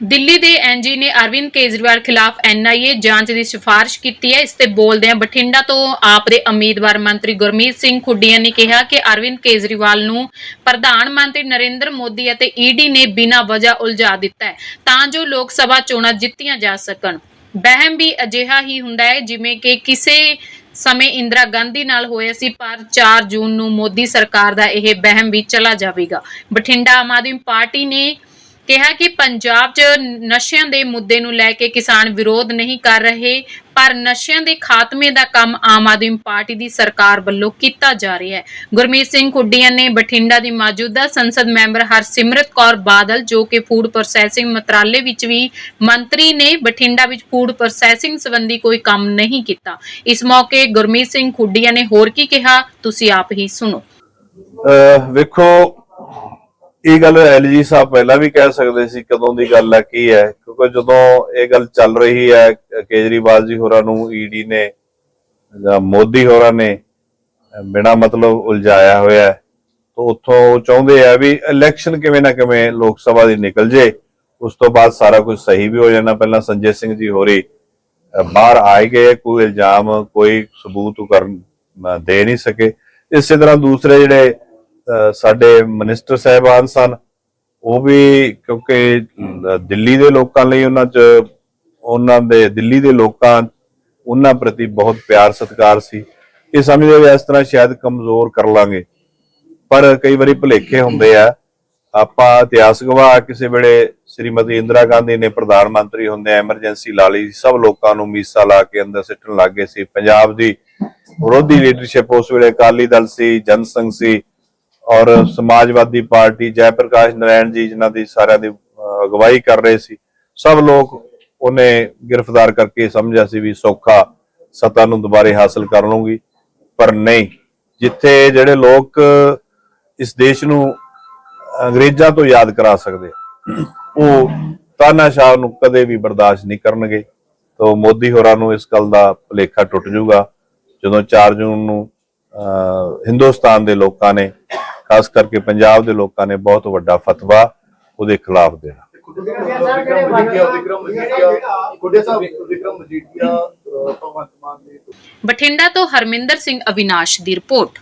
ਦਿੱਲੀ ਦੇ ਐਨਜੀ ਨੇ ਅਰਵਿੰਦ ਕੇਜਰੀਵਾਲ ਖਿਲਾਫ ਐਨਆਈਏ ਜਾਂਚ ਦੀ ਸਿਫਾਰਿਸ਼ ਕੀਤੀ ਹੈ। ਇਸ ਤੇ ਬੋਲਦਿਆਂ ਬਠਿੰਡਾ ਤੋਂ ਆਪ ਦੇ ਉਮੀਦਵਾਰ ਮੰਤਰੀ ਗੁਰਮੀਤ ਸਿੰਘ ਖੁੱਡੀਆਂ ਨੇ ਕਿਹਾ ਕਿ ਅਰਵਿੰਦ ਕੇਜਰੀਵਾਲ ਨੂੰ ਪ੍ਰਧਾਨ ਮੰਤਰੀ ਨਰਿੰਦਰ ਮੋਦੀ ਅਤੇ ਈਡੀ ਨੇ ਬਿਨਾਂ ਵਜ੍ਹਾ ਉਲਝਾ ਦਿੱਤਾ ਹੈ, ਤਾਂ ਜੋ ਲੋਕ ਸਭਾ ਚੋਣਾਂ ਜਿੱਤੀਆਂ ਜਾ ਸਕਣ। ਬਹਿਮ ਵੀ ਅਜਿਹਾ ਹੀ ਹੁੰਦਾ ਹੈ, ਜਿਵੇਂ ਕਿ ਕਿਸੇ ਸਮੇਂ ਇੰਦਰਾ ਗਾਂਧੀ ਨਾਲ ਹੋਇਆ ਸੀ, ਪਰ 4 ਜੂਨ ਨੂੰ ਮੋਦੀ ਸਰਕਾਰ ਦਾ ਇਹ ਬਹਿਮ ਵੀ ਚਲਾ ਜਾਵੇਗਾ। ਬਠਿੰਡਾ ਆਮ ਆਦਮੀ ਪਾਰਟੀ ਨੇ ਕਿਹਾ ਕਿ ਪੰਜਾਬ 'ਚ ਨਸ਼ਿਆਂ ਦੇ ਮੁੱਦੇ ਨੂੰ ਲੈ ਕੇ ਕਿਸਾਨ ਵਿਰੋਧ ਨਹੀਂ ਕਰ ਰਹੇ, ਪਰ ਨਸ਼ਿਆਂ ਦੇ ਖਾਤਮੇ ਦਾ ਕੰਮ ਆਮ ਆਦਮੀ ਪਾਰਟੀ ਦੀ ਸਰਕਾਰ ਵੱਲੋਂ ਕੀਤਾ ਜਾ ਰਿਹਾ ਹੈ। ਗੁਰਮੀਤ ਸਿੰਘ ਕੁੱਡੀਆਂ ਨੇ ਬਠਿੰਡਾ ਦੀ ਮੌਜੂਦਾ ਸੰਸਦ ਮੈਂਬਰ ਹਰਸਿਮਰਤ ਕੌਰ ਬਾਦਲ, ਜੋ ਕਿ ਫੂਡ ਪ੍ਰੋਸੈਸਿੰਗ ਮੰਤਰਾਲੇ ਵਿੱਚ ਵੀ ਮੰਤਰੀ ਨੇ, ਬਠਿੰਡਾ ਵਿੱਚ ਫੂਡ ਪ੍ਰੋਸੈਸਿੰਗ ਸੰਬੰਧੀ ਕੋਈ ਕੰਮ ਨਹੀਂ ਕੀਤਾ। ਇਸ ਮੌਕੇ ਗੁਰਮੀਤ ਸਿੰਘ ਖੁੱਡੀਆਂ ਨੇ ਹੋਰ ਕੀ ਕਿਹਾ, ਤੁਸੀਂ ਆਪ ਹੀ ਸੁਣੋ। ਵੇਖੋ ਇਹ ਗੱਲ ਐਲਜੀ ਸਾਹਿਬ ਪਹਿਲਾਂ ਵੀ ਕਹਿ ਸਕਦੇ ਸੀ ਕਦੋਂ ਦੀ ਗੱਲ ਹੈ ਕੀ ਹੈ? ਕਿਉਂਕਿ ਜਦੋਂ ਇਹ ਗੱਲ ਚੱਲ ਰਹੀ ਹੈ, ਕੇਜਰੀਵਾਲ ਜੀ ਹੋਰਾਂ ਨੂੰ ਈਡੀ ਨੇ, ਜਾਂ ਮੋਦੀ ਹੋਰਾਂ ਨੇ, ਬਿਨਾ ਮਤਲਬ ਉਲਝਾਇਆ ਹੋਇਆ ਹੈ, ਤਾਂ ਉੱਥੋਂ ਉਹ ਚਾਹੁੰਦੇ ਆ ਵੀ ਇਲੈਕਸ਼ਨ ਕਿਵੇਂ ਨਾ ਕਿਵੇਂ ਲੋਕ ਸਭਾ ਦੀ ਨਿਕਲ ਜੇ। ਉਸ ਤੋਂ ਬਾਅਦ ਸਾਰਾ ਕੁਝ ਸਹੀ ਵੀ ਹੋ ਜਾਣਾ। ਪਹਿਲਾਂ ਸੰਜੇ ਸਿੰਘ ਜੀ ਹੋਰੀ, ਅਹ, ਬਾਹਰ ਆਏ ਗਏ, ਕੋਈ ਇਲਜ਼ਾਮ, ਕੋਈ ਸਬੂਤ ਕਰਨ ਦੇ ਨਹੀਂ ਸਕੇ। ਇਸੇ ਤਰ੍ਹਾਂ ਦੂਸਰੇ ਜਿਹੜੇ ਸਾਡੇ ਮਿਨਿਸਟਰ ਸਾਹਿਬਾਨ ਸਨ, ਉਹ ਵੀ ਕਿਉਂਕਿ ਦਿੱਲੀ ਦੇ ਲੋਕਾਂ ਲਈ ਉਹਨਾਂ 'ਚ, ਉਹਨਾਂ ਦੇ ਦਿੱਲੀ ਦੇ ਲੋਕਾਂ, ਉਹਨਾਂ ਪ੍ਰਤੀ ਬਹੁਤ ਪਿਆਰ ਸਤਿਕਾਰ ਸੀ। ਇਹ ਸਮਝਦੇ ਵੀ ਇਸ ਤਰ੍ਹਾਂ ਸ਼ਾਇਦ ਕਮਜ਼ੋਰ ਕਰ ਲਾਂਗੇ। ਪਰ ਕਈ ਵਾਰੀ ਭੁਲੇਖੇ ਹੁੰਦੇ ਆ। ਆਪਾਂ ਇਤਿਹਾਸ ਗਵਾਹ ਕਿਸੇ ਵੇਲੇ ਸ੍ਰੀਮਤੀ ਇੰਦਰਾ ਗਾਂਧੀ ਨੇ ਪ੍ਰਧਾਨ ਮੰਤਰੀ ਹੁੰਦੇ ਐਮਰਜੈਂਸੀ ਲਾ ਲਈ, ਸਭ ਲੋਕਾਂ ਨੂੰ ਮੀਸਾ ਲਾ ਕੇ ਅੰਦਰ ਸਿੱਟਣ ਲੱਗ ਗਏ ਸੀ। ਪੰਜਾਬ ਦੀ ਵਿਰੋਧੀ ਲੀਡਰਸ਼ਿਪ ਉਸ ਵੇਲੇ ਅਕਾਲੀ ਦਲ ਸੀ, ਜਨ ਸੰਘ ਸੀ। ਔਰ ਸਮਾਜਵਾਦੀ ਪਾਰਟੀ ਜੈ ਪ੍ਰਕਾਸ਼ ਨਰਾਇਣ ਜੀ ਜਿਨ੍ਹਾਂ ਦੀ ਸਾਰਿਆਂ ਦੀ ਅਗਵਾਈ ਕਰ ਰਹੇ ਸੀ ਸਭ ਲੋਕ ਉਹਨੇ ਗ੍ਰਿਫਤਾਰ ਕਰਕੇ ਸਮਝਿਆ ਸੀ ਵੀ ਸੌਖਾ ਸੱਤਾ ਨੂੰ ਦੁਬਾਰੇ ਹਾਸਲ ਕਰ ਲੂੰਗੀ ਪਰ ਨਹੀਂ। ਜਿੱਥੇ ਜਿਹੜੇ ਲੋਕ ਇਸ ਦੇਸ਼ ਨੂੰ ਅੰਗਰੇਜ਼ਾਂ ਤੋਂ ਯਾਦ ਕਰਾ ਸਕਦੇ ਉਹ ਤਾਨਾਸ਼ਾਹ ਨੂੰ ਕਦੇ ਵੀ ਬਰਦਾਸ਼ਤ ਨਹੀਂ ਕਰਨਗੇ। ਤੋਂ ਮੋਦੀ ਹੋਰਾਂ ਨੂੰ ਇਸ ਗੱਲ ਦਾ ਭੁਲੇਖਾ ਟੁੱਟ ਜਾਊਗਾ। ਜਦੋਂ 4 ਜੂਨ ਨੂੰ ਅਹ, ਹਿੰਦੁਸਤਾਨ ਦੇ ਲੋਕਾਂ ਨੇ ਖਾਸ ਕਰਕੇ ਪੰਜਾਬ ਦੇ ਲੋਕਾਂ ਨੇ ਬਹੁਤ ਵੱਡਾ ਫਤਵਾ ਉਹਦੇ ਖਿਲਾਫ ਦੇਣਾ। ਬਠਿੰਡਾ ਤੋਂ ਹਰਮਿੰਦਰ ਸਿੰਘ ਅਵਿਨਾਸ਼ ਦੀ ਰਿਪੋਰਟ।